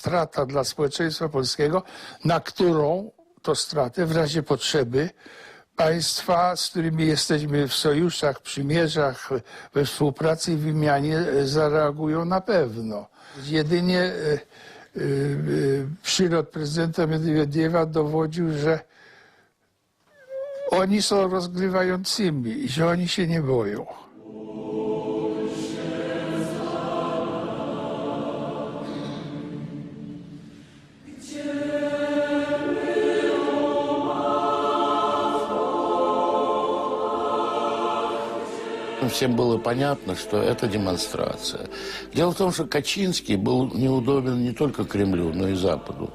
strata dla społeczeństwa polskiego, na którą to stratę w razie potrzeby państwa, z którymi jesteśmy w sojuszach, przymierzach, we współpracy i wymianie e, zareagują na pewno. Jedynie e, e, przylot prezydenta Medwiediewa dowodził, że oni są rozgrywającymi i że oni się nie boją. Всем было понятно, что это демонстрация. Дело в том, что Качинский был неудобен не только Кремлю, но и Западу.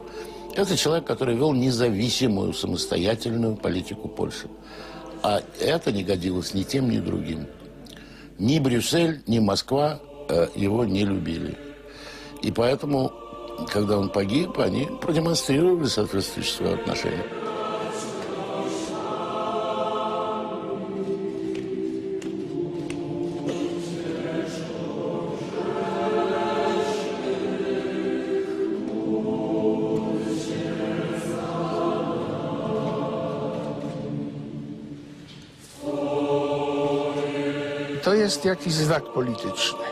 Это человек, который вел независимую, самостоятельную политику Польши. А это не годилось ни тем, ни другим. Ни Брюссель, ни Москва э, его не любили. И поэтому, когда он погиб, они продемонстрировали соответствующее свое отношение. To jest jakiś znak polityczny.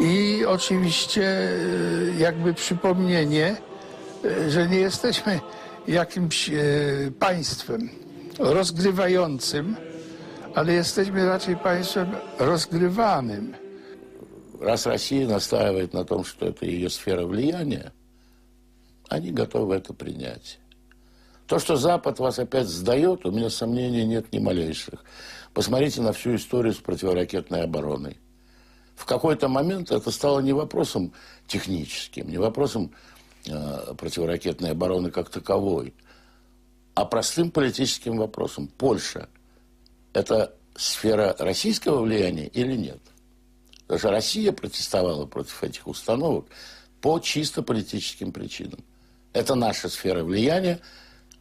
I oczywiście e, jakby przypomnienie, e, że nie jesteśmy jakimś e, państwem rozgrywającym, ale jesteśmy raczej państwem rozgrywanym. Раз Россия настаивает на том, что это ее сфера влияния, они готовы это принять. То, что Запад вас опять сдает, у меня сомнений нет ни малейших. Посмотрите на всю историю с противоракетной обороной. В какой-то момент это стало не вопросом техническим, не вопросом э, противоракетной обороны как таковой, а простым политическим вопросом. Польша – это сфера российского влияния или нет? Что Россия протестовала против этих установок по чисто политическим причинам. Это наша сфера влияния,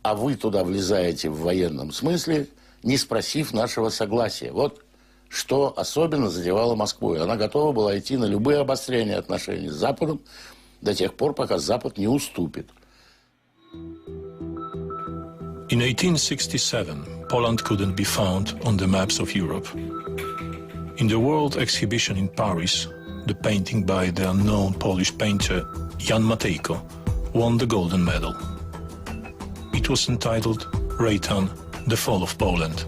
а вы туда влезаете в военном смысле, не спросив нашего согласия. Вот что особенно задевало Москву. И она готова была идти на любые обострения отношений с Западом до тех пор, пока Запад не уступит. In 1867, Poland couldn't be found on the maps of Europe. In the World Exhibition in Paris, the painting by the unknown Polish painter Jan Matejko won the golden medal. It was entitled Rayton, The Fall of Poland.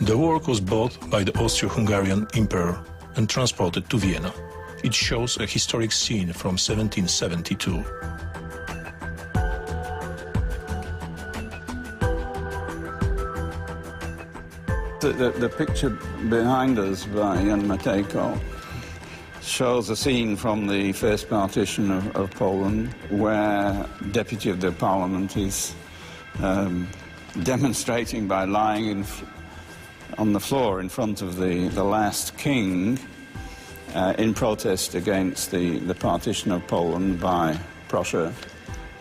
The work was bought by the Austro-Hungarian Emperor and transported to Vienna. It shows a historic scene from 1772. The, the, the picture behind us by Jan Matejko shows a scene from the first partition of, of Poland where deputy of the parliament is um, demonstrating by lying in, on the floor in front of the, the last king uh, in protest against the, the partition of Poland by Prussia,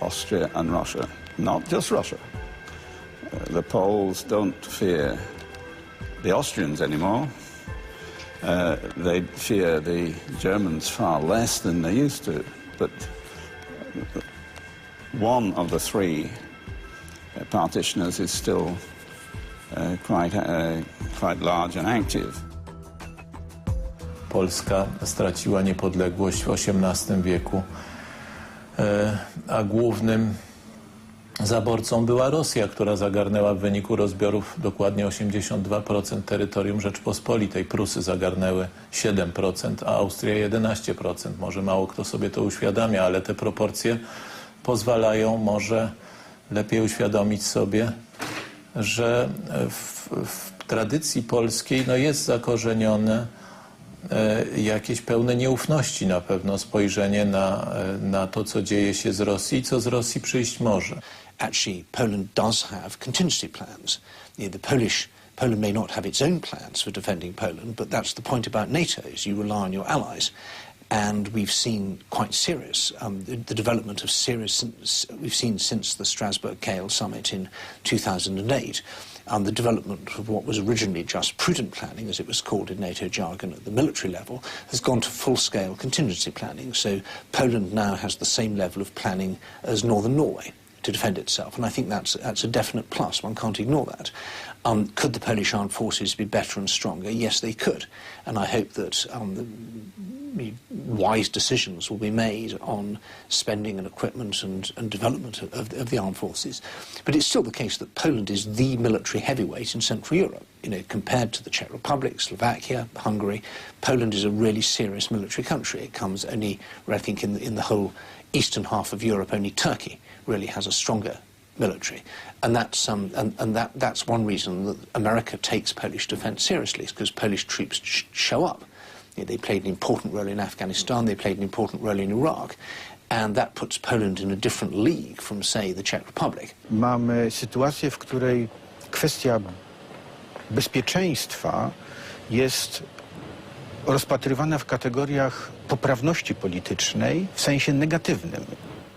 Austria and Russia. Not just Russia. Uh, the Poles don't fear the Austrians anymore. Uh, they fear the Germans far less than they used to. But one of the three partitioners is still uh, quite, uh, quite large and active. Polska straciła niepodległość w XVIII wieku, a głównym zaborcą była Rosja, która zagarnęła w wyniku rozbiorów dokładnie 82% terytorium Rzeczpospolitej. Prusy zagarnęły 7%, a Austria 11%. Może mało kto sobie to uświadamia, ale te proporcje pozwalają może lepiej uświadomić sobie, że w, w tradycji polskiej no, jest zakorzenione e, jakieś pełne nieufności na pewno spojrzenie na, e, na to, co dzieje się z Rosji i co z Rosji przyjść może. actually Poland does have contingency plans. The Polish Poland may not have its own plans for defending Poland, but that's the point about NATO: is you rely on your allies. And we've seen quite serious um, the, the development of serious. We've seen since the Strasbourg Kale summit in 2008. um, the development of what was originally just prudent planning, as it was called in NATO jargon at the military level, has gone to full-scale contingency planning. So Poland now has the same level of planning as northern Norway to defend itself, and I think that's, that's a definite plus. One can't ignore that. Um, could the Polish armed forces be better and stronger? Yes, they could, and I hope that um, the, wise decisions will be made on spending and equipment and, and development of, of the armed forces. But it's still the case that Poland is the military heavyweight in Central Europe. You know, compared to the Czech Republic, Slovakia, Hungary, Poland is a really serious military country. It comes only, I think, in in the whole eastern half of Europe, only Turkey really has a stronger military. And that's, um, and, and that, that's one reason that America takes Polish defense seriously, is because Polish troops sh- show up. You know, they played an important role in Afghanistan, they played an important role in Iraq, and that puts Poland in a different league from, say, the Czech Republic. Mamy sytuację, w której kwestia bezpieczeństwa jest rozpatrywana w kategoriach poprawności politycznej w sensie negatywnym.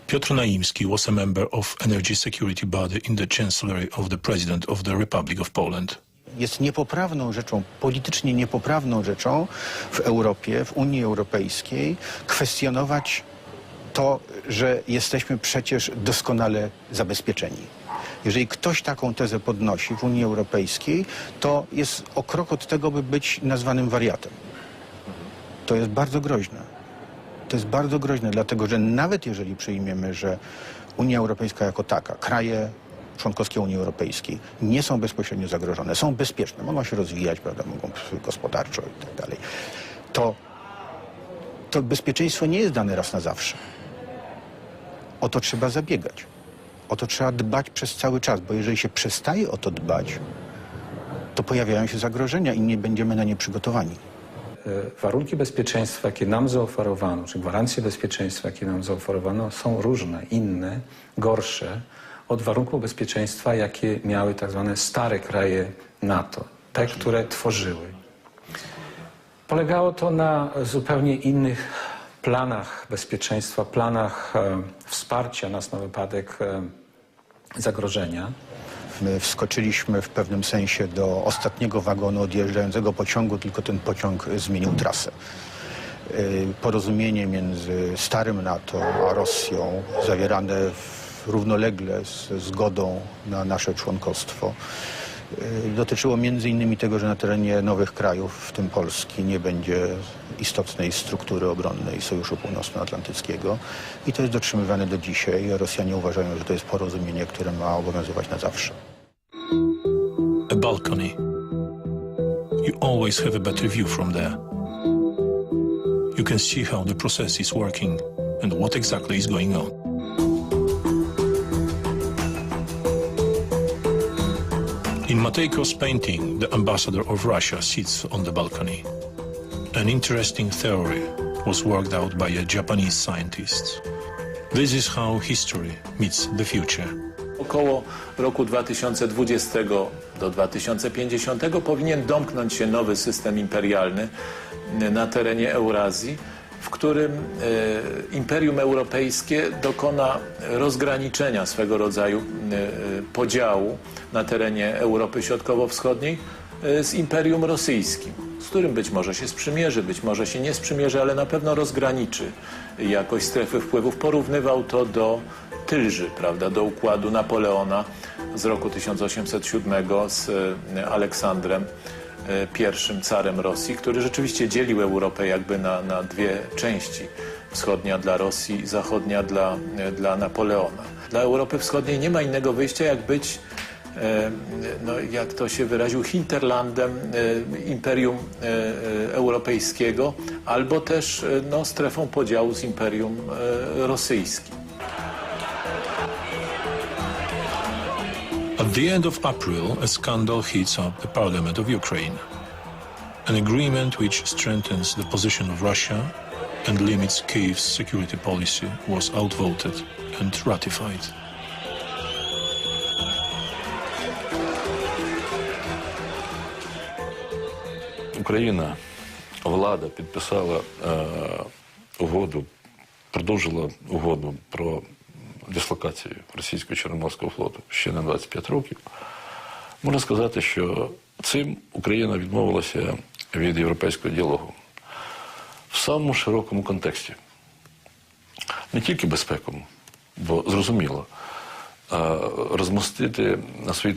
Piotr Naimski was a member of Energy Security Body in the Chancellery of the President of the Republic of Poland. Jest niepoprawną rzeczą, politycznie niepoprawną rzeczą w Europie, w Unii Europejskiej kwestionować to, że jesteśmy przecież doskonale zabezpieczeni. Jeżeli ktoś taką tezę podnosi w Unii Europejskiej, to jest o krok od tego, by być nazwanym wariatem. To jest bardzo groźne. To jest bardzo groźne, dlatego że nawet jeżeli przyjmiemy, że Unia Europejska jako taka, kraje członkowskie Unii Europejskiej nie są bezpośrednio zagrożone, są bezpieczne, mogą się rozwijać, prawda, mogą gospodarczo i tak dalej, to, to bezpieczeństwo nie jest dane raz na zawsze. O to trzeba zabiegać. O to trzeba dbać przez cały czas, bo jeżeli się przestaje o to dbać, to pojawiają się zagrożenia i nie będziemy na nie przygotowani. E, warunki bezpieczeństwa, jakie nam zaoferowano, czy gwarancje bezpieczeństwa, jakie nam zaoferowano, są różne, inne, gorsze od warunków bezpieczeństwa, jakie miały tak zwane stare kraje NATO, te, które tworzyły. Polegało to na zupełnie innych planach bezpieczeństwa, planach e, wsparcia nas na wypadek e, zagrożenia. My wskoczyliśmy w pewnym sensie do ostatniego wagonu odjeżdżającego pociągu, tylko ten pociąg zmienił trasę. Y, Porozumienie między starym NATO a Rosją, zawierane równolegle ze zgodą na nasze członkostwo, y, dotyczyło między innymi tego, że na terenie nowych krajów, w tym Polski, nie będzie istotnej struktury obronnej Sojuszu Północnoatlantyckiego i to jest dotrzymywane do dzisiaj. Rosjanie uważają, że to jest porozumienie, które ma obowiązywać na zawsze. Balcony. You always have a better view from there. You can see how the process is working and what exactly is going on. In Matejko's painting, the ambassador of Russia sits on the balcony. An interesting theory was worked out by a Japanese scientist. This is how history meets the future. Około roku 2020 do 2050 powinien domknąć się nowy system imperialny na terenie Eurazji, w którym e, Imperium Europejskie dokona rozgraniczenia swego rodzaju e, podziału na terenie Europy Środkowo-Wschodniej e, z Imperium Rosyjskim, z którym być może się sprzymierzy, być może się nie sprzymierzy, ale na pewno rozgraniczy jakoś strefy wpływów. Porównywał to do Tylży, prawda, do układu Napoleona z roku 1807 z e, Aleksandrem e, I, carem Rosji, który rzeczywiście dzielił Europę jakby na, na dwie części. Wschodnia dla Rosji, zachodnia dla, e, dla Napoleona. Dla Europy Wschodniej nie ma innego wyjścia, jak być no, jak to się wyraził, hinterlandem Imperium Europejskiego, albo też no, strefą podziału z Imperium Rosyjskim. At the end of April, a scandal heats up the parliament of Ukraine. An agreement which strengthens the position of Russia and limits Kyiv's security policy was outvoted and ratified. Україна, влада підписала е, угоду, продовжила угоду про дислокацію російського Чорноморського флоту ще на 25 років. Можна сказати, що цим Україна відмовилася від європейського діалогу в самому широкому контексті. Не тільки безпековому, бо зрозуміло, розмостити на своїй